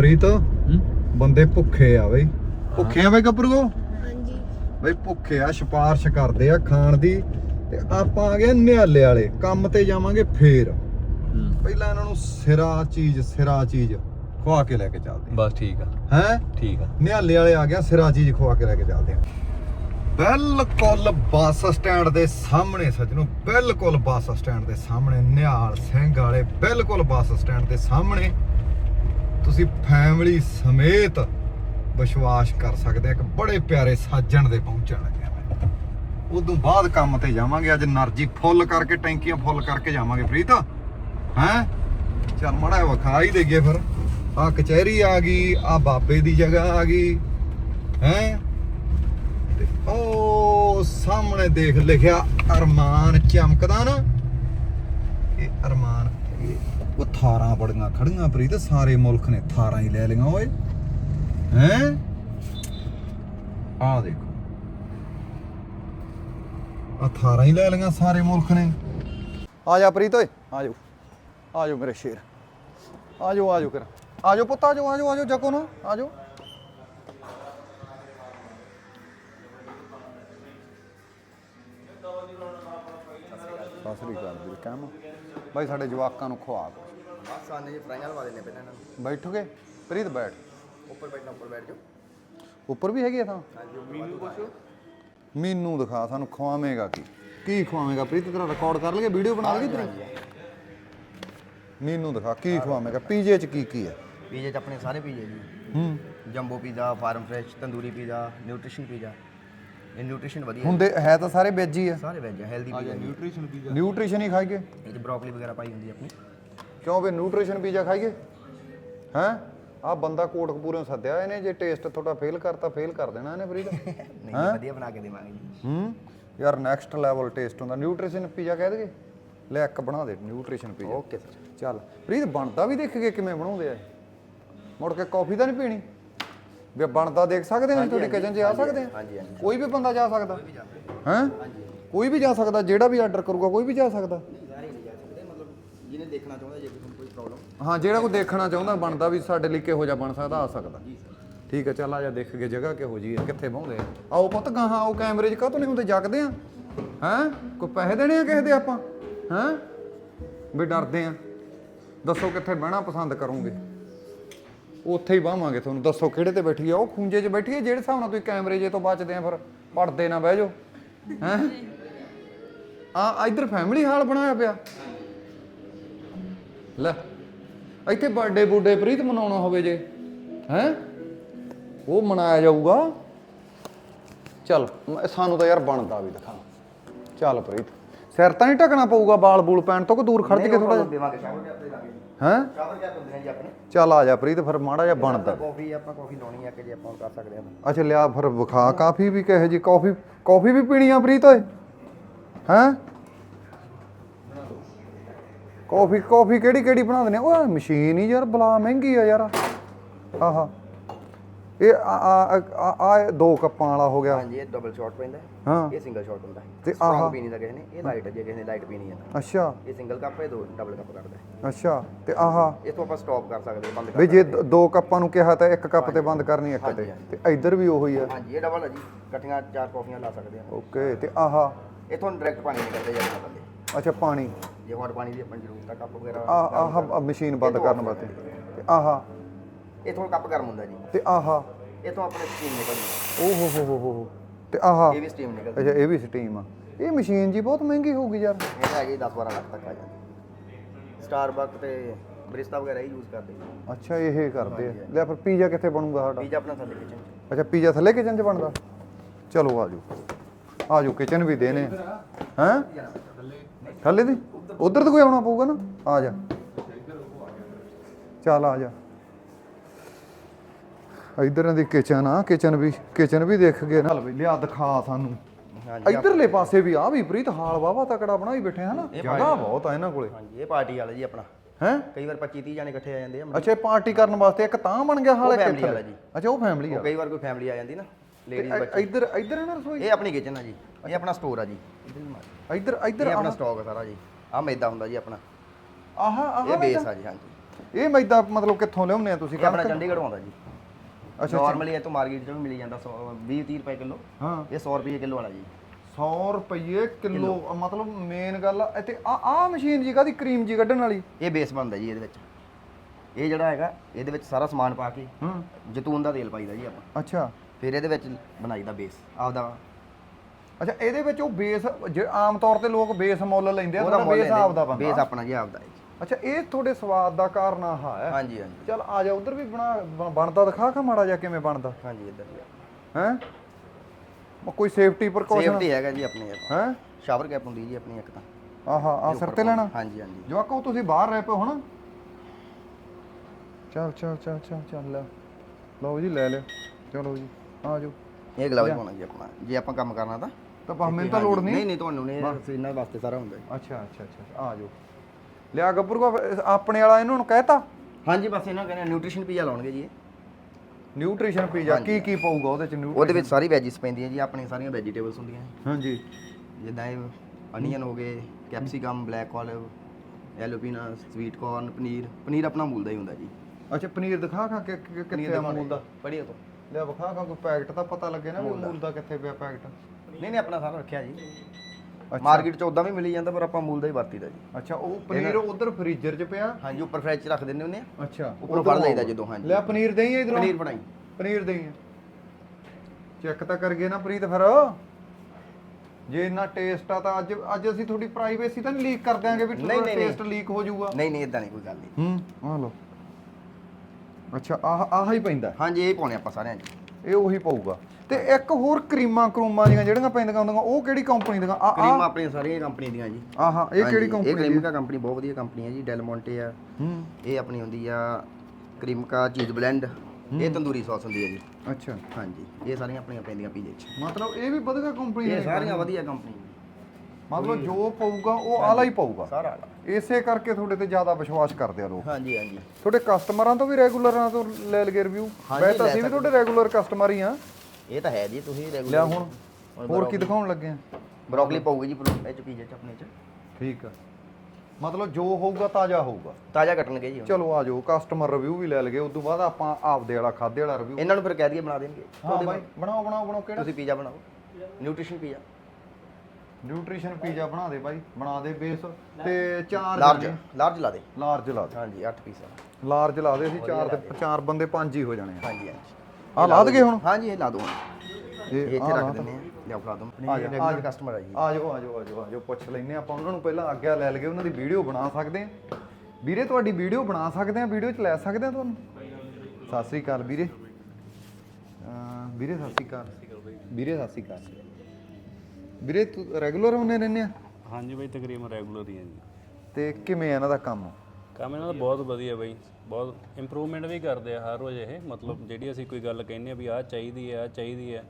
ਪ੍ਰੀਤ ਬੰਦੇ ਭੁੱਖੇ ਆ ਬਈ। ਭੁੱਖੇ ਆ ਬਈ ਗੱਭਰੂ ਹਾਂਜੀ। ਬਈ ਭੁੱਖੇ ਆ ਸਿਫਾਰਿਸ਼ ਕਰਦੇ ਆ ਖਾਣ ਦੀ। ਤੇ ਆਪਾਂ ਆ ਗਏ ਨਿਹਾਲੇ ਵਾਲੇ ਕੰਮ ਤੇ ਜਾਵਾਂਗੇ ਫੇਰ। ਹੂੰ। ਪਹਿਲਾਂ ਇਹਨਾਂ ਨੂੰ ਸਿਰਾ ਚੀਜ਼ ਸਿਰਾ ਚੀਜ਼ ਖਵਾ ਕੇ ਲੈ ਕੇ ਚੱਲਦੇ ਬਸ ਠੀਕ ਆ। ਹੈ? ਠੀਕ ਆ। ਨਿਹਾਲੇ ਵਾਲੇ ਆ ਗਿਆ ਸਿਰਾ ਚੀਜ਼ ਖਵਾ ਕੇ ਲੈ ਕੇ ਚੱਲਦੇ ਆ। ਬਿਲਕੁਲ ਬੱਸ ਸਟੈਂਡ ਦੇ ਸਾਹਮਣੇ ਸੱਜਣੋ ਬਿਲਕੁਲ ਬੱਸ ਸਟੈਂਡ ਦੇ ਸਾਹਮਣੇ ਨਿਹਾਲ ਸਿੰਘ ਵਾਲੇ ਬਿਲਕੁਲ ਬੱਸ ਸਟੈਂਡ ਦੇ ਸਾਹਮਣੇ। ਤੁਸੀਂ ਫੈਮਿਲੀ ਸਮੇਤ ਵਿਸ਼ਵਾਸ ਕਰ ਸਕਦੇ ਇੱਕ ਬੜੇ ਪਿਆਰੇ ਸਾਜਣ ਦੇ ਪਹੁੰਚਣ ਲੱਗਿਆ ਮੈਂ। ਉਦੋਂ ਬਾਅਦ ਕੰਮ ਤੇ ਜਾਵਾਂਗੇ, ਅੱਜ એનર્ਜੀ ਫੁੱਲ ਕਰਕੇ, ਟੈਂਕੀਆਂ ਫੁੱਲ ਕਰਕੇ ਜਾਵਾਂਗੇ ਪ੍ਰੀਤ। ਹੈ? ਚੱਲ ਮੜਾ ਵਿਖਾ ਹੀ ਦੇਗੇ ਫਿਰ। ਆ ਕਚਹਿਰੀ ਆ ਗਈ ਆ ਬਾਬੇ ਦੀ ਜਗ੍ਹਾ ਆ ਗਈ। ਹੈ? ਤੇ ਉਹ ਸਾਹਮਣੇ ਦੇਖ ਲਿਖਿਆ ਅਰਮਾਨ ਚਮਕਦਾ ਨਾ। ਇਹ ਅਰਮਾਨ ਉਹ ਥਾਰਾਂ ਬੜੀਆਂ ਖੜੀਆਂ ਪ੍ਰੀਤ, ਸਾਰੇ ਮੁਲਕ ਨੇ ਥਾਰਾਂ ਹੀ ਲੈ ਲਈਆਂ ਓਏ। ਹੈਂ? ਆ ਦੇਖੋ। ਆ ਥਾਰਾਂ ਹੀ ਲੈ ਲਈਆਂ ਸਾਰੇ ਮੁਲਕ ਨੇ। ਆ ਜਾ ਪ੍ਰੀਤ ਓਏ, ਆ ਜਾਓ। ਆ ਜਾਓ ਮੇਰੇ ਸ਼ੇਰ। ਆ ਜਾਓ ਆ ਜਾਓ ਕਰ ਆ ਜਾਓ ਪੁੱਤ, ਆ ਜਾਓ ਆ ਜਾਓ ਆ ਜਾਓ ਜੱਕੋ ਨਾ। ਆ ਜਾਓ। ਸਤਿ ਸ੍ਰੀ ਅਕਾਲ ਕੰਮ ਬਾਈ, ਸਾਡੇ ਜਵਾਕਾਂ ਨੂੰ ਖਵਾ ਦਿਓ। ਬਸ ਆਨੇ ਜੀ ਫਰਾਈਆਂ ਲਵਾ ਦੇਣੇ ਪਹਿਲਾਂ ਇਹਨਾਂ ਨੂੰ। ਬੈਠੋਗੇ? ਪ੍ਰੀਤ ਬੈਠ। ਉੱਪਰ ਬੈਠਣਾ ਉੱਪਰ ਬੈਠ ਜਾਓ। ਉੱਪਰ ਵੀ ਹੈਗੀ ਆ ਤਾਂ ਹਾਂਜੀ ਮੀਨੂ ਪੁੱਛੋ ਮੈਨੂੰ ਦਿਖਾ ਸਾਨੂੰ ਖਵਾਵੇਂਗਾ ਕੀ? ਕੀ ਖਵਾਵੇਂਗਾ ਪ੍ਰੀਤ ਤੇਰਾ ਰਿਕਾਰਡ ਕਰ ਲਈਏ ਵੀਡੀਓ ਬਣਾ ਲਈਏ ਤੇਰੀ? ਮੈਨੂੰ ਦਿਖਾ ਕੀ ਖਵਾਵੇਂਗਾ ਪੀਜੇ ਚ ਕੀ ਕੀ ਹੈ ਪੀਜ਼ੇ ਚ ਆਪਣੇ ਸਾਰੇ ਪੀਜ਼ੇ ਜੀ। ਹੂੰ। Jumbo pizza farm fresh tandoori pizza nutrition pizza. ਇਹ ਨਿਊਟ੍ਰੀਸ਼ਨ ਵਧੀਆ। ਹੁੰਦੇ ਹੈ ਤਾਂ ਸਾਰੇ ਵੈਜ ਹੀ ਆ। ਸਾਰੇ ਵੈਜ ਹੈਲਦੀ ਪੀਜ਼ਾ ਨਿਊਟ੍ਰੀਸ਼ਨ ਹੀ ਖਾਈਏ। ਇਹ ਚ ਬ੍ਰੋਕਲੀ ਵਗੈਰਾ ਪਾਈ ਹੁੰਦੀ ਹੈ ਆਪਣੀ। ਕਿਉਂ ਵੀ ਨਿਊਟ੍ਰੀਸ਼ਨ ਪੀਜ਼ਾ ਖਾਈਏ? ਹੈ? ਆ ਬੰਦਾ ਕੋਟਕਪੂਰੋਂ ਸੱਦਿਆ ਇਹਨੇ ਜੇ ਟੇਸਟ ਤੁਹਾਡਾ ਫੇਲ ਕਰਤਾ ਫੇਲ ਕਰ ਦੇਣਾ ਇਹਨੇ ਪ੍ਰੀਤ ਨਹੀਂ ਵਧੀਆ ਬਣਾ ਕੇ ਦੇਵਾਂਗੇ ਜੀ। ਹੂੰ? ਯਾਰ ਨੈਕਸਟ ਲੈਵਲ ਟੇਸਟ ਹੁੰਦਾ। ਨਿਊਟ੍ਰੀਸ਼ਨ ਪੀਜ਼ਾ ਕਹਿ ਦਗੇ ਲੈ ਇੱਕ ਬਣਾ ਦੇ ਨਿਊਟ੍ਰੀਸ਼ਨ ਪੀਜ਼ਾ। ਓਕੇ ਸਰ ਚੱਲ ਪ੍ਰੀਤ ਬਣਦਾ ਵੀ ਦੇਖ ਕੇ ਕਿਵੇਂ ਬਣਾਉਂਦੇ ਆ? ਮੁੜ ਕੇ ਕਾਫੀ ਤਾਂ ਨਹੀਂ ਪੀਣੀ। ਵੀ ਬਣਦਾ ਦੇਖ ਸਕਦੇ ਹਾਂ ਤੁਹਾਡੀ ਕਿਚਨ 'ਚ ਆ ਸਕਦੇ ਹਾਂ ਹਾਂਜੀ ਹਾਂਜੀ। ਕੋਈ ਵੀ ਬੰਦਾ ਜਾ ਸਕਦਾ। ਹੈ? ਕੋਈ ਵੀ ਜਾ ਸਕਦਾ ਜਿਹੜਾ ਵੀ ਆਰਡਰ ਕਰੂਗਾ ਕੋਈ ਵੀ ਜਾ ਸਕਦਾ ਸਾਰੇ ਨਹੀਂ ਜਾ ਸਕਦੇ ਮਤਲਬ ਜਿਹਨੇ ਦੇਖਣਾ ਚਾਹੁੰਦਾ ਜੇ ਕਿਸੇ ਨੂੰ ਕੋਈ ਪ੍ਰੋਬਲਮ ਹਾਂ ਜਿਹੜਾ ਕੋਈ ਦੇਖਣਾ ਚਾਹੁੰਦਾ ਬਣਦਾ ਵੀ ਸਾਡੇ ਲਈ ਕਿਹੋ ਜਿਹਾ ਬਣ ਸਕਦਾ ਆ ਸਕਦਾ। ਠੀਕ ਹੈ ਚੱਲ ਆ ਜਾ ਦੇਖ ਕੇ ਜਗ੍ਹਾ ਕਿਹੋ ਜੀ ਹੈ ਕਿੱਥੇ ਬਹੁੰਦੇ ਆ। ਆਓ ਪੁੱਤ ਗਾਹਾਂ ਆਓ ਕੈਮਰੇ 'ਚ ਕਾਹਤੋਂ ਨਹੀਂ ਹੁੰਦੇ ਜਗਦੇ ਆ? ਹੈਂ? ਕੋਈ ਪੈਸੇ ਦੇਣੇ ਆ ਕਿਸੇ ਦੇ ਆਪਾਂ? ਹੈਂ? ਵੀ ਡਰਦੇ ਆ। ਦੱਸੋ ਕਿੱਥੇ ਬਹਿਣਾ ਪਸੰਦ ਕਰੋਗੇ। ਉੱਥੇ ਹੀ ਬਾਵਾਂਗੇ ਤੁਹਾਨੂੰ। ਦੱਸੋ ਕਿਹੜੇ ਤੇ ਬੈਠੀ ਆ ਉਹ ਖੂੰਜੇ 'ਚ ਬੈਠੀ ਹੈ ਜਿਹੜੇ ਹਿਸਾਬ ਨਾਲ ਤੁਸੀਂ ਕੈਮਰੇ ਜੇ ਤੋਂ ਬਚਦੇ ਆ ਫਿਰ ਪੜਦੇ ਨਾ ਬਹਿ ਜਾਓ। ਹੈਂ? ਆ ਇਧਰ ਫੈਮਿਲੀ ਹਾਲ ਬਣਾਇਆ ਪਿਆ। ਲੈ ਇੱਥੇ ਬਰਥਡੇ ਬੁੱਡੇ ਪ੍ਰੀਤ ਮਨਾਉਣਾ ਹੋਵੇ ਜੇ ਹੈ? ਉਹ ਮਨਾਇਆ ਜਾਊਗਾ। ਚੱਲ ਮ- ਸਾਨੂੰ ਤਾਂ ਯਾਰ ਬਣਦਾ ਵੀ ਦਿਖਾ। ਚੱਲ ਪ੍ਰੀਤ ਸਿਰ ਤਾਂ ਨਹੀਂ ਢਕਣਾ ਪਊਗਾ ਬਾਲ ਬੂਲ ਪੈਣ ਤੋਂ ਕਿ ਦੂਰ ਖੜ ਕੇ ਥੋੜਾ ਦੇਵਾਂਗੇ ਹੈ? ਸ਼ਾਵਰ ਕੈਪ ਹੁੰਦੇ ਨੇ ਜੀ ਆਪਣੇ। ਚੱਲ ਆ ਜਾ ਪ੍ਰੀਤ ਫਿਰ ਮਾੜਾ ਜਿਹਾ ਬਣਦਾ। ਕਾਫੀ ਆਪਾਂ ਕਾਫੀ ਲਾਉਣੀ ਆ ਕਿ ਜੇ ਆਪਾਂ ਕਰ ਸਕਦੇ ਹਾਂ ਅੱਛਾ ਲਿਆ ਫਿਰ ਵਿਖਾ ਕਾਫੀ ਵੀ ਕਹੇ ਜੀ ਕਾਫੀ ਕਾਫੀ ਵੀ ਪੀਣੀ ਆ ਪ੍ਰੀਤ ਓਏ ਹੈ? ਕਾਫੀ ਕਾਫੀ ਕਿਹੜੀ ਕਿਹੜੀ ਬਣਾਉਂਦੇ ਨੇ? ਓਏ ਮਸ਼ੀਨ ਹੀ ਯਾਰ ਬਲਾ ਮਹਿੰਗੀ ਆ ਯਾਰ। ਆਹਾ। ਇਹ ਆ ਆ- ਆ ਆ ਦੋ ਕੱਪਾਂ ਵਾਲਾ ਹੋ ਗਿਆ। ਹਾਂਜੀ ਇਹ ਡਬਲ ਸ਼ਾਟ ਪੈਂਦਾ ਹੈ। ਹਾਂ। ਇਹ ਸਿੰਗਲ ਸ਼ਾਟ ਹੁੰਦਾ ਹੈ। ਤੇ ਆਹ? ਪੀਣੀ ਦਾ ਕਿਸੇ ਨੇ ਇਹ ਲਾਈਟ ਜੇ ਕਿਸੇ ਨੇ ਲਾਈਟ ਪੀਣੀ ਤਾਂ। ਅੱਛਾ। ਇਹ ਸਿੰਗਲ ਕੱਪ ਹੈ ਦੋ ਡਬਲ ਕੱਪ ਕਰਦਾ ਹੈ। ਅੱਛਾ। ਤੇ ਆਹਾ। ਇਥੋਂ ਆਪਾਂ ਸਟਾਪ ਕਰ ਸਕਦੇ ਹਾਂ ਬੰਦ ਕਰ ਵੀ ਜੇ ਦ- ਕੱਪਾਂ ਨੂੰ ਕਿਹਾ ਤਾਂ ਇੱਕ ਕੱਪ ਤੇ ਬੰਦ ਕਰਨੀ ਇੱਕ ਤੇ। ਤੇ ਇੱਧਰ ਵੀ ਉਹੀ ਆ। ਹਾਂਜੀ ਇਹ ਡਬਲ ਹੈ ਜੀ। ਇਕੱਠੀਆਂ ਚਾਰ ਕਾਫੀਆਂ ਲਾ ਸਕਦੇ ਹਾਂ। ਓਕੇ ਤੇ ਆਹਾ। ਇਥੋਂ ਡਾਇਰੈਕਟ ਪਾਣੀ ਨਿਕਲਦਾ ਜਾਂਦਾ ਬੰਦੇ ਅੱਛਾ ਪਾਣੀ। ਜੇ ਹੌਟ ਪਾਣੀ ਦੀ ਆਪਾਂ ਨੂੰ ਜ਼ਰੂਰਤ ਹੈ ਕੱਪ ਵਗੈਰਾ ਆ ਆਹ ਮਸ਼ੀਨ ਬੰਦ ਕਰਨ ਵਾਸਤੇ। ਤੇ ਆਹਾ। ਇਥੋਂ ਕੱਪ ਗਰਮ ਹੁੰਦਾ ਜੀ। ਤੇ ਆਹਾ। ਇਥੋਂ ਆਪਣੇ ਸਟੀਮ ਨਿਕਲਦੀ ਓ ਹੋ ਹੋ ਹੋ। ਤੇ ਆਹਾ। ਇਹ ਵੀ ਸਟੀਮ ਨਿਕਲਦੀ ਅੱਛਾ ਇਹ ਵੀ ਸਟੀਮ ਆ। ਇਹ ਮਸ਼ੀਨ ਜੀ ਬਹੁਤ ਮਹਿੰਗੀ ਹੋਊਗੀ ਯਾਰ। ਇਹ ਹੈਗੀ 10 12 ਲੱਖ ਤੱਕ ਆ ਜਾਂਦੀ। ਸਟਾਰਬਕ ਤੇ ਬ੍ਰਿਸਤਾ ਵਗੈਰਾ ਹੀ ਯੂਜ਼ ਕਰਦੇ। ਅੱਛਾ ਇਹ ਕਰਦੇ ਆ। ਲੈ ਫਿਰ ਪੀਜ਼ਾ ਕਿੱਥੇ ਬਣੂਗਾ ਸਾਡਾ? ਪੀਜ਼ਾ ਆਪਣਾ ਥੱਲੇ ਕਿਚਨ ਚ। ਅੱਛਾ ਪੀਜ਼ਾ ਥੱਲੇ ਕਿਚਨ 'ਚ ਬਣਦਾ? ਚਲੋ ਆਜੋ ਆਜੋ ਕਿਚਨ ਵੀ ਦੇਨੇ ਹੈ? ਥੱਲੇ ਦੀ? ਉਧਰ ਤਾਂ ਕੋਈ ਆਉਣਾ ਪਊਗਾ ਨਾ? ਆ ਜਾ। ਚੱਲ ਆ ਜਾ। ਇਧਰ ਦੀ ਕਿਚਨ ਆ ਕਿਚਨ ਵੀ ਕਿਚਨ ਵੀ ਦੇਖ ਗਏ ਨਾ। ਵੀ ਲਿਆ ਦਿਖਾ ਸਾਨੂੰ। ਇਧਰਲੇ ਪਾਸੇ ਵੀ ਆ ਵੀ ਪ੍ਰੀਤ ਹਾਲ ਵਾਵਾ ਤਕੜਾ ਬਣਾਈ ਬੈਠੇ ਹਨਾ? ਜਗ੍ਹਾ ਬਹੁਤ ਆ ਇਹਨਾਂ ਕੋਲੇ। ਹਾਂਜੀ ਇਹ ਪਾਰਟੀ ਵਾਲਾ ਜੀ ਆਪਣਾ। ਹੈ? ਕਈ ਵਾਰ 25 30 ਜਾਣੇ ਇਕੱਠੇ ਆ ਜਾਂਦੇ ਆ ਅੱਛਾ ਇਹ ਪਾਰਟੀ ਕਰਨ ਵਾਸਤੇ ਇੱਕ ਤਾਂ ਬਣ ਗਿਆ ਹਾਲ ਇੱਕ family ਵਾਲਾ ਜੀ। ਅੱਛਾ ਉਹ ਫੈਮਿਲੀ ਆ। ਕਈ ਵਾਰ ਕੋਈ ਫੈਮਿਲੀ ਆ ਜਾਂਦੀ ਨਾ ਲੇਡੀਜ਼ ਬੱਚੇ। ਇੱਧਰ ਇੱਧਰ ਹੈ ਨਾ ਰਸੋਈ? ਇਹ ਆਪਣੀ ਕਿਚਨ ਆ ਜੀ। ਇਹ ਆਪਣਾ ਸਟੋਰ ਆ ਜੀ। ਇੱਧਰ। ਇੱਧਰ ਆਪਣਾ ਸਟਾਕ ਆ ਸਾਰਾ ਜੀ। ਆ ਮੈਦਾ ਹੁੰਦਾ ਜੀ ਆਪਣਾ। ਆਹ ਆਹ ਇਹ ਬੇਸ ਆ ਜੀ ਹਾਂਜੀ। ਇਹ ਮੈਦਾ ਮਤਲਬ ਕਿੱਥੋਂ ਲਿਆਉਂਦੇ ਆ ਤੁਸੀਂ? ਇਹ ਆਪਣਾ ਕਣਕ? ਚੰਡੀਗੜ੍ਹ ਆਉਂਦਾ ਜੀ। ਅੱਛਾ ਨਾਰਮਲੀ ਇਹ ਤੋਂ ਮਾਰਕੀਟ ਚੋਂ ਵੀ ਮਿਲ ਜਾਂਦਾ 20 30 ਰੁਪਏ ਕਿਲੋ। ਹਾਂ। ਇਹ 100 ਰੁਪਏ ਕਿਲੋ ਵਾਲਾ ਜੀ। 100 ਰੁਪਏ ਕਿਲੋ ਮਤਲਬ ਮੇਨ ਗੱਲ ਆ, ਇੱਥੇ ਆ ਆ ਮਸ਼ੀਨ ਜੀ ਕਾਦੀ ਕਰੀਮ ਜੀ ਕੱਢਣ ਵਾਲੀ? ਇਹ ਬੇਸ ਬਣਦਾ ਜੀ ਇਹਦੇ ਵਿੱਚ। ਇਹ ਜਿਹੜਾ ਹੈਗਾ ਇਹਦੇ ਵਿੱਚ ਸਾਰਾ ਸਮਾਨ ਪਾ ਕੇ ਹੂੰ। ਜੈਤੂਨ ਦਾ ਤੇਲ ਪਾਈਦਾ ਜੀ ਆਪਾਂ। ਅੱਛਾ। ਫਿਰ ਇਹਦੇ ਵਿੱਚ ਬਣਾਈਦਾ ਬੇਸ ਆਪਦਾ ਅੱਛਾ ਇਹਦੇ ਵਿੱਚ ਉਹ ਬੇਸ ਜੇ ਆਮ ਤੌਰ ਤੇ ਲੋਕ ਬੇਸ ਮੁੱਲ ਲੈਂਦੇ ਆ ਤੁਹਾਡਾ ਬੇਸ ਆਪਦਾ ਬੰਦਾ। ਬੇਸ ਆਪਣਾ ਜੀ ਆਪਦਾ ਹੈ ਜੀ। ਅੱਛਾ ਇਹ ਤੁਹਾਡੇ ਸਵਾਦ ਦਾ ਕਾਰਨ ਆਹ ਹੈ। ਹਾਂਜੀ ਹਾਂਜੀ। ਚਲ ਆ ਜਾ ਉਧਰ ਵੀ ਬਣਾ ਬਣ- ਬਣਦਾ ਦਿਖਾ ਖਾ ਮਾੜਾ ਜਿਹਾ ਕਿਵੇਂ ਬਣਦਾ। ਹਾਂਜੀ ਇੱਧਰ ਜੀ ਹੈ? ਕੋਈ ਸੇਫਟੀ ਪ੍ਰੀਕਾਸ਼ਨ ਸੇਫਟੀ ਹੈਗਾ ਜੀ ਆਪਣੀ ਹੈ? ਸ਼ਾਵਰ ਕੈਪ ਹੁੰਦੀ ਜੀ ਆਪਣੀ ਇੱਕ ਤਾਂ। ਆਹਾ ਆ ਸਿਰ ਤੇ ਲੈਣਾ? ਹਾਂਜੀ ਹਾਂਜੀ। ਜਵਾਕੋ ਤੁਸੀਂ ਬਾਹਰ ਰਹਿ ਪਏ ਹੋ ਹੁਣ ਚੱਲ ਚੱਲ ਚੱਲ ਚੱਲ ਚੱਲ ਲੈ। ਲਓ ਜੀ ਲੈ ਲਿਓ। ਚਲੋ ਜੀ ਆ ਜਾਓ। ਇਹ ਗਲਵਜ਼ ਪਾਉਣਾ ਜੀ ਆਪਣਾ। ਜੇ ਆਪਾਂ ਕੰਮ ਕਰਨਾ ਤਾਂ। ਤਾਂ ਬਸ ਮੈਨੂੰ ਤਾਂ ਲੋੜ ਨਹੀਂ। ਨਹੀਂ ਨਹੀਂ ਤੁਹਾਨੂੰ ਨਹੀਂ ਇਹ ਇਹਨਾਂ ਵਾਸਤੇ ਸਾਰਾ ਹੁੰਦਾ ਜੀ ਅੱਛਾ ਅੱਛਾ ਅੱਛਾ ਆ ਜਾਓ। ਲਿਆ ਗੱਭਰੂ ਆਪਣੇ ਵਾਲਾ ਇਹਨਾਂ ਨੂੰ ਕਹਿਤਾ ਹਾਂਜੀ ਬਸ ਇਹਨਾਂ ਕਹਿੰਦੇ ਨਿਊਟ੍ਰੀਸ਼ਨ ਪੀਜ਼ਾ ਲਾਉਣਗੇ ਜੀ ਇਹ। ਨਿਊਟ੍ਰੀਸ਼ਨ ਪੀਜ਼ਾ ਕੀ ਕੀ ਪਾਊਗਾ ਉਹਦੇ ਚ ਨਿਊ ਉਹਦੇ ਵਿੱਚ ਸਾਰੀ ਵੈਜਿਸ ਪੈਂਦੀਆਂ ਜੀ ਆਪਣੀਆਂ ਸਾਰੀਆਂ ਵੈਜੀਟੇਬਲਸ ਹੁੰਦੀਆਂ। ਹਾਂਜੀ। ਜਿੱਦਾਂ ਇਹ ਅਨੀਅਨ ਹੋ ਗਏ capsicum black olive yellow sweet corn paneer. Paneer ਆਪਣਾ ਮੂਲ ਦਾ ਹੀ ਹੁੰਦਾ ਜੀ। ਅੱਛਾ ਪਨੀਰ ਦਿਖਾ ਖਾ ਕਿ ਕਿ- ਕਿੱਥੇ ਆ ਅਮੂਲ ਦਾ। ਪੜੀਏ ਤੋਂ। ਲਿਆ ਵਿਖਾ ਖਾ ਕੋਈ ਪੈਕਟ ਤਾਂ ਪਤਾ ਲੱਗੇ ਨਾ ਵੀ ਅਮੂਲ ਦਾ ਕਿੱਥੇ ਪਿਆ ਪੈਕਟ ਨਹੀਂ ਨਹੀਂ ਆਪਣਾ ਸਾਰਾ ਰੱਖਿਆ ਜੀ। ਮਾਰਕੀਟ 'ਚ ਉਦਾਂ ਵੀ ਮਿਲੀ ਜਾਂਦਾ ਪਰ ਆਪਾਂ ਮੂਲ ਦਾ ਹੀ ਵਰਤੀਦਾ ਜੀ। ਅੱਛਾ ਉਹ ਪਨੀਰ ਉਧਰ ਫ੍ਰੀਜ਼ਰ 'ਚ ਪਿਆ? ਹਾਂਜੀ ਉੱਪਰ ਫ੍ਰਿਜ 'ਚ ਰੱਖ ਦਿੰਦੇ ਹੁੰਦੇ ਆ। ਅੱਛਾ ਉੱਪਰੋਂ ਫੜ ਲਈਦਾ ਜਦੋਂ ਹਾਂਜੀ। ਲਿਆ ਪਨੀਰ ਦੇਈ ਇਧਰੋਂ? ਪਨੀਰ ਬਣਾਈ। ਪਨੀਰ ਦੇਈ ਚੈੱਕ ਤਾਂ ਕਰ ਗਏ ਨਾ ਪ੍ਰੀਤ ਫਿਰ। ਜੇ ਇੰਨਾ ਟੇਸਟ ਆ ਤਾਂ ਅੱਜ ਅੱਜ ਅਸੀਂ ਤੁਹਾਡੀ ਪ੍ਰਾਈਵੇਸੀ ਤਾਂ ਨਹੀਂ ਲੀਕ ਕਰ ਦਿਆਂਗੇ ਵੀ ਤੁਹਾਡਾ। ਟੇਸਟ ਲੀਕ ਹੋ ਜਾਊਗਾ। ਨਹੀਂ ਨਹੀਂ ਇਦਾਂ ਨਹੀਂ ਕੋਈ ਗੱਲ ਨਹੀਂ। ਹੂੰ ਆ ਲਓ। ਅੱਛਾ ਆਹ ਆਹ ਹੀ ਪੈਂਦਾ। ਹਾਂਜੀ ਇਹ ਪਾਉਣੇ ਆਪਾਂ ਸਾਰਿਆਂ 'ਚ। ਇਹ ਉਹੀ ਪਊਗਾ। ਤੇ ਇੱਕ ਹੋਰ ਕਰੀਮਾਂ ਕਰੂਮਾਂ ਦੀਆਂ ਜਿਹੜੀਆਂ ਪੈਂਦੀਆਂ ਹੁੰਦੀਆਂ ਉਹ ਕਿਹੜੀ ਕੰਪਨੀ ਦੀਆਂ? ਆ ਕਰੀਮ ਆਪਣੀਆਂ ਸਾਰੀਆਂ ਕੰਪਨੀ ਦੀਆਂ ਜੀ। ਆਹਾ ਇਹ ਕਿਹੜੀ ਇਹ ਕੰਪਨੀ ਦੀ? ਕਰੀਮਕਾ ਕੰਪਨੀ ਬਹੁਤ ਵਧੀਆ ਕੰਪਨੀ ਹੈ ਜੀ ਡੈਲ ਮੋਂਟੇ ਆ। ਹੂੰ। ਇਹ ਆਪਣੀ ਹੁੰਦੀ ਆ ਕਰੀਮਕਾ ਚੀਜ਼ ਬਲੈਂਡ। ਇਹ ਤੰਦੂਰੀ ਸੌਸ ਹੁੰਦੀ ਹੈ ਜੀ। ਅੱਛਾ। ਹਾਂਜੀ ਇਹ ਸਾਰੀਆਂ ਆਪਣੀਆਂ ਪੈਂਦੀਆਂ ਪੀਜ਼ੇ 'ਚ। ਮਤਲਬ ਇਹ ਵੀ ਵਧੀਆ ਕੰਪਨੀ ਇਹ ਹੈ ਸਾਰੀਆਂ ਵਧੀਆ ਕੰਪਨੀ ਮਤਲਬ ਜੋ ਪਊਗਾ ਉਹ ਆਲਾ ਹੀ ਪਊਗਾ। ਸਾਰਾ ਇਸੇ ਕਰਕੇ ਤੁਹਾਡੇ ਤੇ ਜ਼ਿਆਦਾ ਵਿਸ਼ਵਾਸ ਕਰਦੇ ਆ ਲੋਕ। ਹਾਂਜੀ ਹਾਂਜੀ। ਤੁਹਾਡੇ ਕਸਟਮਰਾਂ ਤੋਂ ਵੀ ਰੈਗੂਲਰਾਂ ਤੋਂ ਲੈ ਲਗੇ ਰਿਵਿਊ ਵੈਸੇ ਅਸੀਂ ਵੀ ਤੁਹਾਡੇ ਰੈਗੂਲਰ ਕਸਟਮਰ ਹੀ ਆ ਇਹ ਤਾਂ ਹੈ ਜੀ ਤੁਸੀਂ ਲਿਆ ਰੈਗੂਲਰ ਹੁਣ ਹੋਰ ਕੀ ਦਿਖਾਉਣ ਲੱਗੇ ਆ? ਬਰੋਕਲੀ ਪਾਉਗੀ ਜੀ ਬਰੋ- ਇਹ ਚ ਪੀਜ਼ੇ 'ਚ ਆਪਣੇ 'ਚ? ਠੀਕ ਆ। ਮਤਲਬ ਜੋ ਹੋਊਗਾ ਤਾਜ਼ਾ ਹੋਊਗਾ। ਤਾਜ਼ਾ ਕੱਟਣਗੇ ਜੀ। ਚਲੋ ਆ ਜਾਓ ਕਸਟਮਰ ਰਿਵਿਊ ਵੀ ਲੈ ਲਗੇ ਉਸ ਤੋਂ ਬਾਅਦ ਆਪਾਂ ਆਪਦੇ ਵਾਲਾ ਖਾਦੇ ਵਾਲਾ ਰਿਵਿਊ ਇਹਨਾਂ ਨੂੰ ਫਿਰ ਕਹਿ ਦਈਏ ਬਣਾ ਦੇਣਗੇ। ਹਾਂ ਬਾਈ ਬਣਾਓ ਬਣਾਓ ਬਣਾਓ ਕਿਹੜਾ? ਤੁਸੀਂ ਪੀਜ਼ਾ ਬਣਾਓ। ਨਿਊਟ੍ਰੀਸ਼ਨ ਪੀਜ਼ਾ ਨਿਊਟ੍ਰੀਸ਼ਨ ਪੀਜ਼ਾ ਬਣਾ ਦੇ ਬਾਈ ਬਣਾ ਦੇ ਬੇਸ ਤੇ ਚਾਰ ਲਾਰਜ ਲਾਰਜ ਲਾ ਦੇ। ਲਾਰਜ ਲਾ ਦੇ। ਹਾਂਜੀ 8 ਪੀਸ ਲਾਰਜ ਲਾ ਦੇ ਅਸੀਂ ਚਾਰ ਦੇ। ਚਾਰ ਬੰਦੇ ਪੰਜ ਹੀ ਹੋ ਜਾਣੇ ਆ। ਹਾਂਜੀ ਹਾਂਜੀ। ਆ ਲਾ ਦਗੇ ਹੁਣ। ਹਾਂਜੀ ਇਹ ਲਾ ਦੋ ਇਹ ਇੱਥੇ ਰੱਖ ਦਿੰਦੇ ਆ। ਲਿਆਓ ਖਾ ਦੋ ਆ ਜਾ, ਆ ਰੈਗੂਲਰ ਜਾ। ਕਸਟਮਰ ਆ ਜੀ। ਆ ਜਾਓ ਆ ਜਾਓ ਆ ਜਾਓ ਆ ਜਾਓ। ਪੁੱਛ ਲੈਨੇ ਆਪਾਂ ਉਹਨਾਂ ਨੂੰ ਪਹਿਲਾਂ ਆਗਿਆ ਲੈ ਲਗੇ ਉਹਨਾਂ ਦੀ ਵੀਡੀਓ ਬਣਾ ਸਕਦੇ ਆ। ਵੀਰੇ ਤੁਹਾਡੀ ਵੀਡੀਓ ਬਣਾ ਸਕਦੇ ਆ ਵੀਡੀਓ 'ਚ ਲੈ ਸਕਦੇ ਆ ਤੁਹਾਨੂੰ? ਸਤਿ ਸ੍ਰੀ ਅਕਾਲ ਵੀਰੇ। ਵੀਰੇ ਸਤਿ ਸ੍ਰੀ ਅਕਾਲ। ਵੀਰੇ ਸਤਿ ਸ੍ਰੀ ਅਕਾਲ। ਵੀਰੇ ਤੂੰ ਰੈਗੂਲਰ ਹੁੰਨੇ ਰਹਿੰਦੇ ਆ? ਹਾਂਜੀ ਬਾਈ ਤਕਰੀਬਨ ਰੈਗੂਲਰ ਹੀ ਆ ਜੀ। ਤੇ ਕਿਵੇਂ ਆ ਇਹਨਾਂ ਦਾ ਕੰਮ? ਕੰਮ ਇਹਨਾਂ ਦਾ ਬਹੁਤ ਵਧੀਆ ਬਾਈ ਬਹੁਤ ਇੰਪਰੂਵਮੈਂਟ ਵੀ ਕਰਦੇ ਆ ਹਰ ਰੋਜ਼ ਇਹ ਮਤਲਬ ਜਿਹੜੀ ਅਸੀਂ ਕੋਈ ਗੱਲ ਕਹਿੰਨੇ ਆ ਵੀ ਆਹ ਚਾਹੀਦੀ ਆ ਆਹ ਚਾਹੀਦੀ ਆ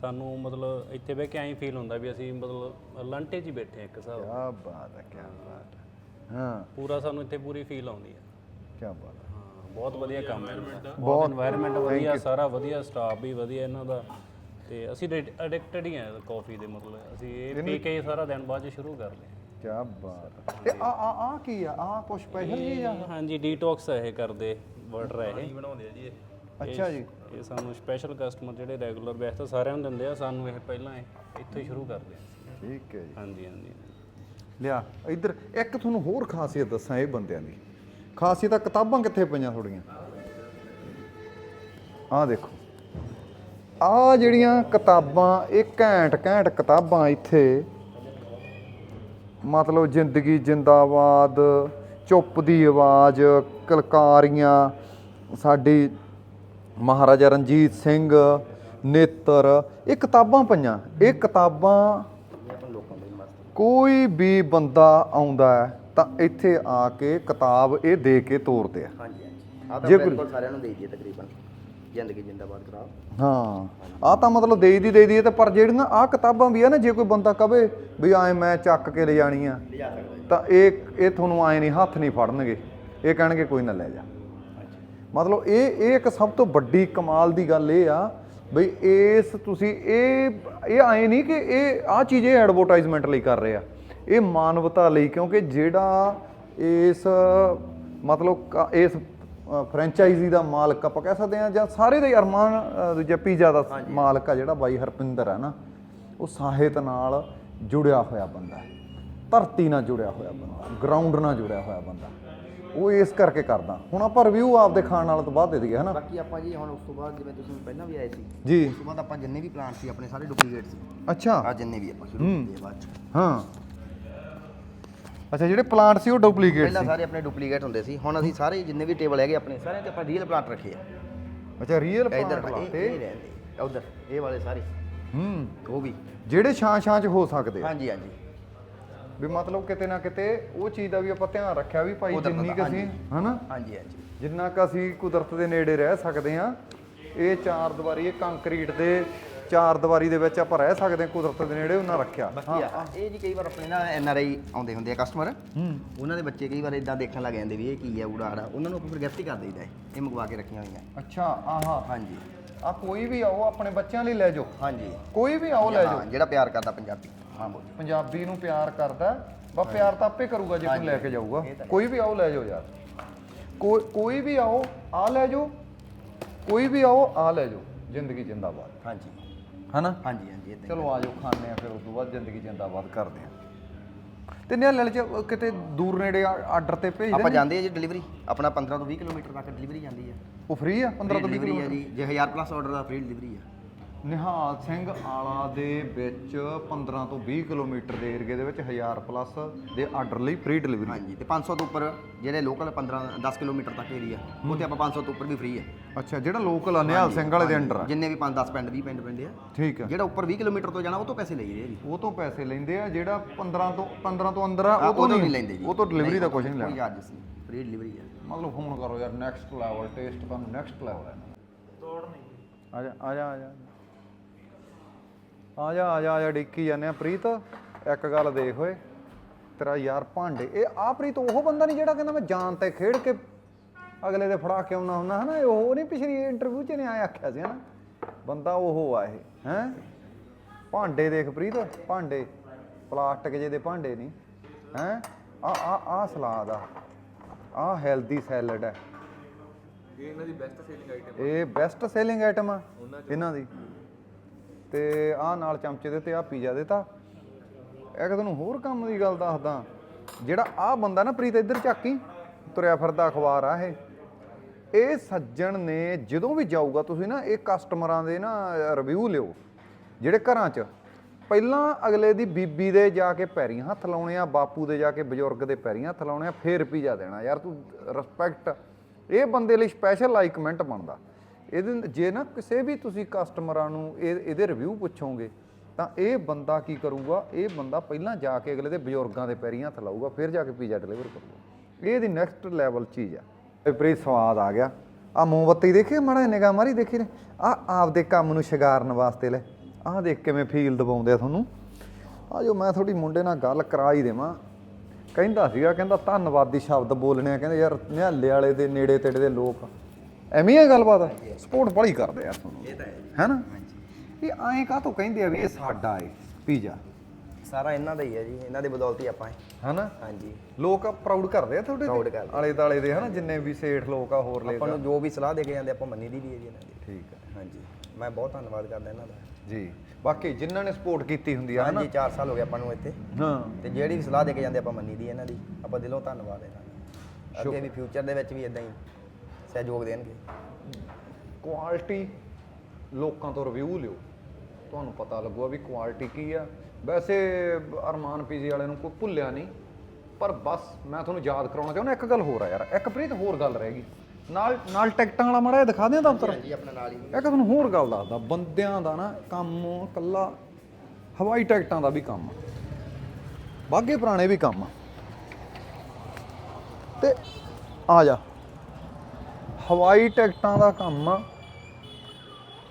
ਸਾਨੂੰ ਮਤਲਬ ਇੱਥੇ ਬਹਿ ਕੇ ਐਂ ਫੀਲ ਹੁੰਦਾ ਵੀ ਅਸੀਂ ਮਤਲਬ ਲਾਂਟੇ 'ਚ ਹੀ ਬੈਠੇ ਆ ਇੱਕ ਹਿਸਾਬ ਨਾਲ। ਬਾਤ ਹੈ ਕਿਆ ਬਾਤ ਹਾਂ। ਪੂਰਾ ਸਾਨੂੰ ਇੱਥੇ ਪੂਰੀ ਫੀਲ ਆਉਂਦੀ ਆ ਕਿਆ ਬਾਤ ਹਾਂ, ਬਹੁਤ ਵਧੀਆ ਕੰਮ ਹੈ। ਬਹੁਤ এনवायरमेंट ਵਧੀਆ ਸਾਰਾ ਵਧੀਆ ਸਟਾਫ ਵੀ ਵਧੀਆ ਇਹਨਾਂ ਦਾ। ਤੇ ਅਸੀਂ ਅਡਿਕਟਡ ਹੀ ਆ ਕਾਫੀ ਦੇ ਮਤਲਬ ਅਸੀਂ ਇਹ ਪੀ ਕੇ ਸਾਰਾ ਦਿਨ ਬਾਅਦ 'ਚ ਸ਼ੁਰੂ ਕਰ ਲਿਆ ਕੀ ਬਾਤ ਹੈ। ਤੇ ਆ ਆ ਆ ਕੀ ਆ? ਆ ਕੁਝ ਸਪੈਸ਼ਲ ਜੀ ਆ? ਹਾਂਜੀ ਡੀਟੌਕਸ ਇਹ ਕਰਦੇ ਵਾਟਰ ਹੈ ਇਹ। ਬਣਾਉਂਦੇ ਆ ਜੀ ਅੱਛਾ ਜੀ। ਇਹ ਸਾਨੂੰ ਸਪੈਸ਼ਲ ਕਸਟਮਰ ਜਿਹੜੇ ਰੈਗੂਲਰ ਬੈਸ ਤਾਂ ਸਾਰਿਆਂ ਨੂੰ ਦਿੰਦੇ ਆ ਸਾਨੂੰ ਇਹ ਪਹਿਲਾਂ ਇਹ ਇੱਥੋਂ ਹੀ ਸ਼ੁਰੂ ਕਰਦੇ ਆ। ਠੀਕ ਹੈ ਜੀ। ਹਾਂਜੀ ਹਾਂਜੀ ਲਿਆ ਇੱਧਰ ਇੱਕ ਤੁਹਾਨੂੰ ਹੋਰ ਖਾਸੀਅਤ ਦੱਸਾਂ ਇਹ ਬੰਦਿਆਂ ਦੀ। ਖਾਸੀਅਤ ਕਿਤਾਬਾਂ ਕਿੱਥੇ ਪਈਆਂ ਥੋੜੀਆਂ ਆਹ ਦੇਖੋ। ਆਹ ਜਿਹੜੀਆਂ ਕਿਤਾਬਾਂ ਇਹ ਘੈਂਟ ਘੈਂਟ ਕਿਤਾਬਾਂ ਇੱਥੇ ਮਤਲਬ ਜ਼ਿੰਦਗੀ ਜਿੰਦਾਬਾਦ ਚੁੱਪ ਦੀ ਆਵਾਜ਼ ਕਲਕਾਰੀਆਂ ਸਾਡੀ ਮਹਾਰਾਜਾ ਰਣਜੀਤ ਸਿੰਘ ਨੇਤਰ ਇਹ ਕਿਤਾਬਾਂ ਪਈਆਂ। ਇਹ ਕਿਤਾਬਾਂ ਕੋਈ ਵੀ ਬੰਦਾ ਆਉਂਦਾ ਹੈ ਤਾਂ ਇੱਥੇ ਆ ਕੇ ਕਿਤਾਬ ਇਹ ਦੇ ਕੇ ਤੋਰਦੇ ਆ। ਹਾਂਜੀ ਹਾਂਜੀ। ਆ ਤਾਂ ਬਿਲਕੁਲ ਸਾਰਿਆਂ ਨੂੰ ਦੇ ਦਈਏ ਤਕਰੀਬਨ। ਜ਼ਿੰਦਗੀ ਜਿੰਦਾਬਾਦ ਕਰਾਓ ਹਾਂ ਆ ਤਾਂ ਮਤਲਬ ਦੇਈ ਦੀ ਦੇਈ ਦੀ ਹੈ ਤੇ ਪਰ ਜਿਹੜੀਆਂ ਆ ਕਿਤਾਬਾਂ ਵੀ ਆ ਨਾ ਜੇ ਕੋਈ ਬੰਦਾ ਕਵੇ ਵੀ ਐ ਮੈਂ ਚੱਕ ਕੇ ਲੈ ਜਾਣੀ ਆ ਲਿਜਾ ਸਕਦਾ ਜੀ। ਤਾਂ ਇਹ ਇਹ ਤੁਹਾਨੂੰ ਐ ਨਹੀਂ ਹੱਥ ਨਹੀਂ ਫੜਨਗੇ। ਇਹ ਕਹਿਣਗੇ ਕੋਈ ਨਾ ਲੈ ਜਾ। ਮਤਲਬ ਇਹ ਇਹ ਇੱਕ ਸਭ ਤੋਂ ਵੱਡੀ ਕਮਾਲ ਦੀ ਗੱਲ ਇਹ ਆ ਬਈ ਇਸ ਤੁਸੀਂ ਇਹ ਇਹ ਆਏ ਨਹੀਂ ਕਿ ਇਹ ਆ ਚੀਜ਼ ਇਹ ਐਡਵਰਟਾਈਜ਼ਮੈਂਟ ਲਈ ਕਰ ਰਹੇ ਆ। ਇਹ ਮਾਨਵਤਾ ਲਈ ਕਿਉਂਕਿ ਜਿਹੜਾ ਇਸ ਮਤਲਬ ਕ- ਇਸ ਫਰੈਂਚਾਈਜ਼ੀ ਦਾ ਮਾਲਕ ਆਪਾਂ ਕਹਿ ਸਕਦੇ ਆ ਜਾਂ ਸਾਰੇ ਦੇ ਅਰਮਾਨ ਅ, ਦੂਜਾ ਪੀਜ਼ਾ ਦਾ ਮਾਲਕ ਆ ਜਿਹੜਾ ਬਾਈ ਹਰਪਿੰਦਰ ਹੈ ਨਾ ਉਹ ਸਾਹਿਤ ਨਾਲ ਜੁੜਿਆ ਹੋਇਆ ਬੰਦਾ ਹੈ। ਧਰਤੀ ਨਾਲ ਜੁੜਿਆ ਹੋਇਆ ਬੰਦਾ ਗਰਾਊਂਡ ਨਾਲ ਜੁੜਿਆ ਹੋਇਆ ਬੰਦਾ। ਉਹ ਇਸ ਕਰਕੇ ਕਰਦਾ। ਹੁਣ ਆਪਾਂ ਰਿਵਿਊ ਆਪਦੇ ਖਾਣ ਨਾਲ ਤੋਂ ਬਾਅਦ ਦੇ ਦਈਏ ਹਨਾ ਬਾਕੀ ਆਪਾਂ ਜੀ ਹੁਣ ਉਸ ਤੋਂ ਬਾਅਦ ਜਿਵੇਂ ਤੁਸੀਂ ਪਹਿਲਾਂ ਵੀ ਆਏ ਸੀ ਜੀ। ਉਸ ਤੋਂ ਬਾਅਦ ਆਪਾਂ ਜਿੰਨੇ ਵੀ ਪਲਾਂਟ ਸੀ ਆਪਣੇ ਸਾਰੇ ਡੁਪਲੀਕੇਟ ਸੀ। ਅੱਛਾ। ਆ ਜਿੰਨੇ ਵੀ ਆਪਾਂ ਸ਼ੁਰੂ ਕੀਤੇ ਆ ਬਾਅਦ ਚ। ਹਾਂ। ਅੱਛਾ ਜਿਹੜੇ ਪਲਾਂਟ ਸੀ ਉਹ ਡੁਪਲੀਕੇਟ ਪਹਿਲਾਂ ਸੀ? ਸਾਰੇ ਆਪਣੇ ਡੁਪਲੀਕੇਟ ਹੁੰਦੇ ਸੀ ਹੁਣ ਅਸੀਂ ਸਾਰੇ ਜਿੰਨੇ ਵੀ ਟੇਬਲ ਹੈਗੇ ਆਪਣੇ ਸਾਰਿਆਂ ਤੇ ਆਪਾਂ ਰੀਅਲ ਪਲਾਂਟ ਰੱਖੇ ਆ। ਅੱਛਾ ਰੀਅਲ ਇਧਰ ਪਲਾਂਟ ਇਹ ਲਾਤੇ ਇਹ ਰਹਿੰਦੇ ਉਧਰ ਇਹ ਵਾਲੇ ਸਾਰੇ। ਹੂੰ। ਉਹ ਵੀ। ਜਿਹੜੇ ਛਾਂ ਛਾਂ ਚ ਹੋ ਸਕਦੇ ਆ। ਹਾਂਜੀ ਹਾਂਜੀ। ਵੀ ਮਤਲਬ ਕਿਤੇ ਨਾ ਕਿਤੇ ਉਹ ਚੀਜ਼ ਦਾ ਵੀ ਆਪਾਂ ਧਿਆਨ ਰੱਖਿਆ ਵੀ ਭਾਈ ਕੁਦਰਤ ਜਿੰਨੀ ਦਾ, ਕੁ ਅਸੀਂ ਹਨਾ? ਹਾਂਜੀ ਹਾਂਜੀ। ਜਿੰਨਾ ਕ ਅਸੀਂ ਕੁਦਰਤ ਦੇ ਨੇੜੇ ਰਹਿ ਸਕਦੇ ਆ ਇਹ ਚਾਰ ਦੀਵਾਰੀ ਇਹ ਕੰਕਰੀਟ ਦੇ ਚਾਰ ਦੀਵਾਰੀ ਦੇ ਵਿੱਚ ਆਪਾਂ ਰਹਿ ਸਕਦੇ ਹਾਂ ਕੁਦਰਤ ਦੇ ਨੇੜੇ ਉਹਨਾਂ ਰੱਖਿਆ। ਬਾਕੀ ਆ। ਇਹ ਜੀ ਕਈ ਵਾਰ ਆਪਣੇ ਨਾ ਐਨ ਆਰ ਆਈ ਆਉਂਦੇ ਹੁੰਦੇ ਆ ਕਸਟਮਰ ਉਹਨਾਂ ਦੇ ਬੱਚੇ ਕਈ ਵਾਰ ਇਦਾਂ ਦੇਖਣ ਲੱਗ ਜਾਂਦੇ ਵੀ ਇਹ ਕੀ ਹੈ ਉਡਾੜਾ ਉਹਨਾਂ ਨੂੰ ਆਪਾਂ ਫਿਰ ਗਿਫਟ ਹੀ ਕਰ ਦਈਦਾ। ਇਹ। ਮੰਗਵਾ ਕੇ ਰੱਖੀਆਂ ਹੋਈਆਂ। ਅੱਛਾ ਆਹਾ। ਹਾਂਜੀ। ਆ ਕੋਈ ਵੀ ਆਓ ਆਪਣੇ ਬੱਚਿਆਂ ਲਈ ਲੈ ਜਾਓ। ਹਾਂਜੀ। ਕੋਈ ਵੀ ਆਓ ਲੈ ਜਾਓ। ਜਿਹੜਾ ਪਿਆਰ ਕਰਦਾ ਪੰਜਾਬੀ। ਹਾਂ ਬੋਲੀ। ਪੰਜਾਬੀ ਨੂੰ ਪਿਆਰ ਕਰਦਾ। ਬਾ ਪਿਆਰ ਤਾਂ ਆਪੇ ਕਰੂਗਾ ਜੇ ਕੋਈ ਲੈ ਕੇ ਜਾਊਗਾ। ਕੋਈ ਵੀ ਆਓ ਲੈ ਜਾਓ ਯਾਰ। ਕੋਈ ਕੋਈ ਵੀ ਆਓ ਆ ਲੈ ਜਾਓ। ਕੋਈ ਵੀ ਆਓ ਆ ਲੈ ਜਾਓ। ਜ਼ਿੰਦਗੀ ਜਿੰਦਾਬਾਦ। ਹਾਂਜੀ। ਹਨਾ? ਹਾਂਜੀ ਹਾਂਜੀ ਇਦਾਂ ਚਲੋ ਆ ਜਾਓ ਖਾਣੇ ਆ ਫਿਰ ਉਸ ਤੋਂ ਬਾਅਦ ਜ਼ਿੰਦਗੀ ਜਿੰਦਾਬਾਦ ਕਰਦੇ ਆ ਤੇ ਨਿਹਾਲ ਚ ਕਿਤੇ ਦੂਰ ਨੇੜੇ ਆਰਡਰ ਤੇ ਭੇਜ ਆਪਾਂ ਜਾਂਦੇ ਆ ਜੀ ਡਿਲੀਵਰੀ ਆਪਣਾ 15 ਤੋਂ 20 ਕਿਲੋਮੀਟਰ ਤੱਕ ਡਿਲੀਵਰੀ ਜਾਂਦੀ ਹੈ ਉਹ ਫ੍ਰੀ ਆ? 15 ਤੋਂ 20 ਡਿਲੀਵਰੀ ਹੈ ਜੀ। ਜੇ 1000 ਪਲੱਸ ਆਰਡਰ ਦਾ ਫ੍ਰੀ ਡਿਲੀਵਰੀ ਹੈ ਨਿਹਾਲ ਸਿੰਘ ਆਲਾ ਦੇ ਵਿੱਚ 15 ਤੋਂ 20 ਕਿਲੋਮੀਟਰ ਦੇ ਏਰੀਏ ਦੇ ਵਿੱਚ 1000 ਪਲੱਸ ਦੇ ਆਰਡਰ ਲਈ ਫ੍ਰੀ ਡਿਲੀਵਰੀ ਹਾਂਜੀ ਤੇ 500 ਤੋਂ ਉੱਪਰ ਜਿਹੜੇ ਲੋਕਲ 15 10 ਕਿਲੋਮੀਟਰ ਤੱਕ ਏਰੀਆ ਉਹ ਤੇ ਆਪਾਂ 500 ਤੋਂ ਉੱਪਰ ਵੀ ਫ੍ਰੀ ਹੈ ਅੱਛਾ ਜਿਹੜਾ ਲੋਕਲ ਆ ਨਿਹਾਲ ਸਿੰਘ ਵਾਲੇ ਦੇ ਅੰਡਰ ਆ? ਜਿੰਨੇ ਵੀ 5 10 ਪਿੰਡ 20 ਪਿੰਡ ਪੈਂਦੇ ਆ। ਠੀਕ ਆ। ਜਿਹੜਾ ਉੱਪਰ 20 ਕਿਲੋਮੀਟਰ ਤੋਂ ਜਾਣਾ ਉਹ ਤੋਂ ਪੈਸੇ ਲਈਦੇ ਆ ਜੀ। ਉਹ ਤੋਂ ਪੈਸੇ ਲੈਂਦੇ ਆ ਜਿਹੜਾ 15 ਤੋਂ 15 ਤੋਂ ਅੰਦਰ ਆ ਉਹ ਤੋਂ ਨਹੀਂ। ਲੈਂਦੇ ਜੀ। ਉਹ ਤੋਂ ਡਿਲੀਵਰੀ ਦਾ ਕੁਝ ਨਹੀਂ ਕੋਈ ਲੈਣਾ। ਚਾਰਜਸ ਨਹੀਂ ਫ੍ਰੀ ਡਿਲੀਵਰੀ ਹੈ ਮਤਲਬ ਫੋਨ ਕਰੋ ਯਾਰ ਨੈਕਸਟ ਲੈਵਲ ਟੇਸਟ ਤੁਹਾਨੂੰ ਨੈਕਸਟ ਲੈਵਲ ਹੈ ਤੋੜ ਨਹੀਂ। ਆ ਜਾ ਆ ਜਾ ਆ ਜਾ। ਆ ਜਾ ਆ ਜਾ ਆ ਜਾ ਡਿੱਕੀ ਜਾਂਦੇ ਆ। ਪ੍ਰੀਤ ਇੱਕ ਗੱਲ ਦੇਖ ਓਏ ਤੇਰਾ ਯਾਰ ਭਾਂਡੇ। ਇਹ ਆ ਪ੍ਰੀਤ ਉਹ ਬੰਦਾ ਨਹੀਂ ਜਿਹੜਾ ਕਹਿੰਦਾ ਮੈਂ ਜਾਨ ਤੇ ਖੇਡ ਕੇ ਅਗਲੇ ਦੇ ਫੜਾ ਕੇ ਆਉਣਾ ਹੁੰਦਾ ਹਨਾ? ਉਹ ਨਹੀਂ ਪਿਛਲੀ ਇੰਟਰਵਿਊ 'ਚ ਨੇ ਆਇਆ ਆਖਿਆ ਸੀ ਹਨਾ? ਬੰਦਾ ਉਹ ਆ ਇਹ ਹੈ? ਭਾਂਡੇ ਦੇਖ ਪ੍ਰੀਤ ਭਾਂਡੇ। ਪਲਾਸਟਿਕ ਜਿਹੇ ਦੇ ਭਾਂਡੇ ਨਹੀਂ ਹੈ? ਆ ਆ ਆ ਸਲਾਦ ਆ। ਆ ਹੈਲਦੀ ਸੈਲਡ ਹੈ ਇਹ ਇਹਨਾਂ ਦੀ ਬੈਸਟ ਸੇਲਿੰਗ ਆਈਟਮ ਇਹ ਬੈਸਟ ਸੇਲਿੰਗ ਆਈਟਮ ਆ ਇਹਨਾਂ ਦੀ। ਤੇ ਆਹ ਨਾਲ ਚਮਚੇ ਦੇ ਤੇ ਆ ਪੀਜ਼ਾ ਦੇ ਇਹ ਇੱਕ ਤੁਹਾਨੂੰ ਹੋਰ ਕੰਮ ਦੀ ਗੱਲ ਦੱਸਦਾ, ਜਿਹੜਾ ਆਹ ਬੰਦਾ ਨਾ ਪ੍ਰੀਤ ਇੱਧਰ ਝਾਕੀ ਤੁਰਿਆ ਫਿਰਦਾ ਅਖਬਾਰ ਆ ਇਹ। ਇਹ ਸੱਜਣ ਨੇ ਜਦੋਂ ਵੀ ਜਾਊਗਾ ਤੁਸੀਂ ਨਾ ਇਹ ਕਸਟਮਰਾਂ ਦੇ ਨਾ ਰਿਵਿਊ ਲਿਓ, ਜਿਹੜੇ ਘਰਾਂ 'ਚ। ਪਹਿਲਾਂ ਅਗਲੇ ਦੀ ਬੀਬੀ ਦੇ ਜਾ ਕੇ ਪੈਰੀਂ ਹੱਥ ਲਾਉਣੇ ਆ, ਬਾਪੂ ਦੇ ਜਾ ਕੇ ਬਜ਼ੁਰਗ ਦੇ ਪੈਰੀਂ ਹੱਥ ਲਾਉਣੇ ਆ, ਫੇਰ ਪੀਜ਼ਾ ਦੇਣਾ। ਯਾਰ ਤੂੰ ਰਿਸਪੈਕਟ ਇਹ ਬੰਦੇ ਲਈ ਸਪੈਸ਼ਲ ਲਾਈਕਮੈਂਟ ਬਣਦਾ। ਇਹਦੇ ਜੇ ਨਾ ਕਿਸੇ ਵੀ ਤੁਸੀਂ ਕਸਟਮਰਾਂ ਨੂੰ ਇਹ, ਇਹਦੇ ਰਿਵਿਊ ਪੁੱਛੋਗੇ, ਤਾਂ ਇਹ ਬੰਦਾ ਕੀ ਕਰੂਗਾ? ਇਹ ਬੰਦਾ ਪਹਿਲਾਂ ਜਾ ਕੇ ਅਗਲੇ ਦੇ ਬਜ਼ੁਰਗਾਂ ਦੇ ਪੈਰੀਂ ਹੱਥ ਲਾਊਗਾ, ਫਿਰ ਜਾ ਕੇ ਪੀਜ਼ਾ ਡਿਲੀਵਰ ਕਰੂਗਾ। ਇਹ ਇਹਦੀ ਨੈਕਸਟ ਲੈਵਲ ਚੀਜ਼ ਆ। ਇਹ ਪ੍ਰੀ ਸਵਾਦ ਆ ਗਿਆ। ਆ ਮੋਮਬੱਤੀ ਦੇਖੀ ਮਾੜਾ ਨਿਗਾਹ ਮਾਰੀ ਦੇਖੀ ਨੇ? ਆ ਆਪਦੇ ਕੰਮ ਨੂੰ ਸ਼ਿੰਗਾਰਨ ਵਾਸਤੇ ਲੈ। ਆਹ ਦੇਖ ਕਿਵੇਂ ਫੀਲ ਦਬਾਉਂਦੇ ਆ ਤੁਹਾਨੂੰ। ਆ ਜੋ ਮੈਂ ਥੋੜੀ ਮੁੰਡੇ ਨਾਲ ਗੱਲ ਕਰਾ ਹੀ ਦੇਵਾਂ। ਕਹਿੰਦਾ ਸੀਗਾ, ਕਹਿੰਦਾ ਧੰਨਵਾਦੀ ਸ਼ਬਦ ਬੋਲਣੇ ਆ। ਕਹਿੰਦੇ ਯਾਰ, ਨਿਹਾਲੇ ਵਾਲੇ ਦੇ ਨੇੜੇ ਤੇੜੇ ਦੇ ਲੋਕ ਐਵੇਂ ਹੀ ਗੱਲਬਾਤ? ਸਪੋਰਟ ਬੜੀ ਕਰਦੇ ਯਾਰ ਤੁਹਾਨੂੰ। ਇਹ ਤਾਂ ਹੈ ਹੈਨਾ? ਇਹ ਐਂ ਕਾਹਤੋਂ ਕਹਿੰਦੇ ਆ ਵੀ ਇਹ ਸਾਡਾ ਏ ਪੀਜ਼ਾ? ਸਾਰਾ ਇਹਨਾਂ ਦਾ ਹੀ ਹੈ ਜੀ ਇਹਨਾਂ ਦੇ ਬਦੌਲਤ ਹੀ ਆਪਾਂ ਹੈ। ਹੈਨਾ? ਹਾਂਜੀ। ਲੋਕ ਪ੍ਰਾਊਡ ਕਰਦੇ ਆ ਤੁਹਾਡੇ ਤੇ? Proud ਕਰਦੇ। ਆਲੇ ਦਾਲੇ ਦੇ ਹਨਾ? ਜਿੰਨੇ ਵੀ ਸੇਠ ਲੋਕ ਆ ਹੋਰ ਆਪਾਂ ਨੂੰ ਜੋ ਵੀ ਸਲਾਹ ਦੇ ਕੇ ਜਾਂਦੇ ਆਪਾਂ ਮੰਨੀ ਦੀ ਵੀ ਹੈ ਜੀ ਇਹਨਾਂ ਦੀ। ਠੀਕ ਹੈ ਹਾਂਜੀ। ਮੈਂ ਬਹੁਤ ਧੰਨਵਾਦ ਕਰਦਾ ਇਹਨਾਂ ਦਾ। ਜੀ। ਬਾਕੀ ਜਿਨ੍ਹਾਂ ਨੇ ਸਪੋਰਟ ਕੀਤੀ ਹੁੰਦੀ ਆ ਹਨਾ? ਹਾਂਜੀ 4 ਸਾਲ ਹੋ ਗਏ ਆਪਾਂ ਨੂੰ ਇੱਥੇ। ਹਾਂ। ਤੇ ਜਿਹੜੀ ਵੀ ਸਲਾਹ ਦੇ ਕੇ ਜਾਂਦੇ ਆਪਾਂ ਮੰਨੀ ਦੀ ਇਹਨਾਂ ਦੀ। ਆਪਾਂ ਦਿਲੋਂ ਧੰਨਵਾਦ ਇਹਨਾਂ ਦਾ। ਅੱਗੇ ਵੀ ਫਿਊਚਰ ਦੇ ਵਿੱਚ ਵੀ ਇਦਾਂ ਹੀ। ਸਹਿਯੋਗ ਦੇਣਗੇ। ਕੁਆਲਿਟੀ ਲੋਕਾਂ ਤੋਂ ਰਿਵਿਊ ਲਿਓ। ਤੁਹਾਨੂੰ ਪਤਾ ਲੱਗੂਗਾ ਵੀ ਕੁਆਲਿਟੀ ਕੀ ਆ। ਵੈਸੇ ਅਰਮਾਨ ਪੀਜੀ ਵਾਲੇ ਨੂੰ ਕੋਈ ਭੁੱਲਿਆ ਨਹੀਂ ਪਰ ਬਸ ਮੈਂ ਤੁਹਾਨੂੰ ਯਾਦ ਕਰਾਉਣਾ ਚਾਹੁੰਦਾ ਇੱਕ ਗੱਲ ਹੋਰ ਆ ਯਾਰ ਇੱਕ ਪ੍ਰੀਤ ਹੋਰ ਗੱਲ ਰਹਿ ਗਈ। ਨਾਲ ਨਾਲ ਟਿਕਟਾਂ ਵਾਲਾ ਮਾੜਾ ਦਿਖਾ ਦਿਆਂ ਦਫ਼ਤਰ ਜੀ ਆਪਣਾ ਨਾਲ ਹੀ। ਇੱਕ ਤੁਹਾਨੂੰ ਹੋਰ ਗੱਲ ਦੱਸਦਾ ਬੰਦਿਆਂ ਦਾ ਨਾ ਕੰਮ ਕੱਲਾ ਹਵਾਈ ਟਿਕਟਾਂ ਦਾ ਵੀ ਕੰਮ ਬਾਗੇ ਪੁਰਾਣੇ ਵੀ ਕੰਮ ਤੇ ਆ ਜਾ। ਹਵਾਈ ਟਿਕਟਾਂ ਦਾ ਕੰਮ ਆ।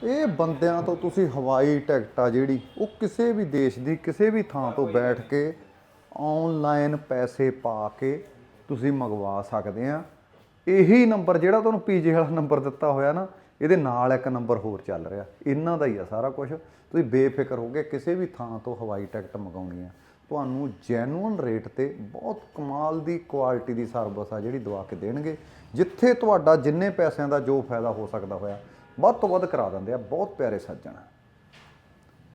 ਇਹ ਬੰਦਿਆਂ ਤੋਂ ਤੁਸੀਂ ਹਵਾਈ ਟਿਕਟ ਆ ਜਿਹੜੀ, ਉਹ ਕਿਸੇ ਵੀ ਦੇਸ਼ ਦੀ ਕਿਸੇ ਵੀ ਥਾਂ ਤੋਂ ਬੈਠ ਕੇ ਆਨਲਾਈਨ ਪੈਸੇ ਪਾ ਕੇ ਤੁਸੀਂ ਮੰਗਵਾ ਸਕਦੇ ਆ। ਇਹੀ ਨੰਬਰ ਜਿਹੜਾ ਤੁਹਾਨੂੰ ਪੀਜੇ ਵਾਲਾ ਨੰਬਰ ਦਿੱਤਾ ਹੋਇਆ ਨਾ, ਇਹਦੇ ਨਾਲ ਇੱਕ ਨੰਬਰ ਹੋਰ ਚੱਲ ਰਿਹਾ। ਇਹਨਾਂ ਦਾ ਹੀ ਆ ਸਾਰਾ ਕੁਝ ਤੁਸੀਂ ਬੇਫਿਕਰ ਹੋ ਕੇ ਕਿਸੇ ਵੀ ਥਾਂ ਤੋਂ ਹਵਾਈ ਟਿਕਟ ਮੰਗਾਉਣੀ ਆ। ਤੁਹਾਨੂੰ ਜੈਨੂਅਨ ਰੇਟ ਤੇ ਬਹੁਤ ਕਮਾਲ ਦੀ ਕੁਆਲਿਟੀ ਦੀ ਸਰਵਿਸ ਆ ਜਿਹੜੀ ਦਵਾ ਕੇ ਦੇਣਗੇ। ਜਿੱਥੇ ਤੁਹਾਡਾ ਜਿੰਨੇ ਪੈਸਿਆਂ ਦਾ ਜੋ ਫਾਇਦਾ ਹੋ ਸਕਦਾ ਹੋਇਆ, ਵੱਧ ਤੋਂ ਵੱਧ ਕਰਾ ਦਿੰਦੇ ਆ। ਬਹੁਤ ਪਿਆਰੇ ਸੱਜਣ।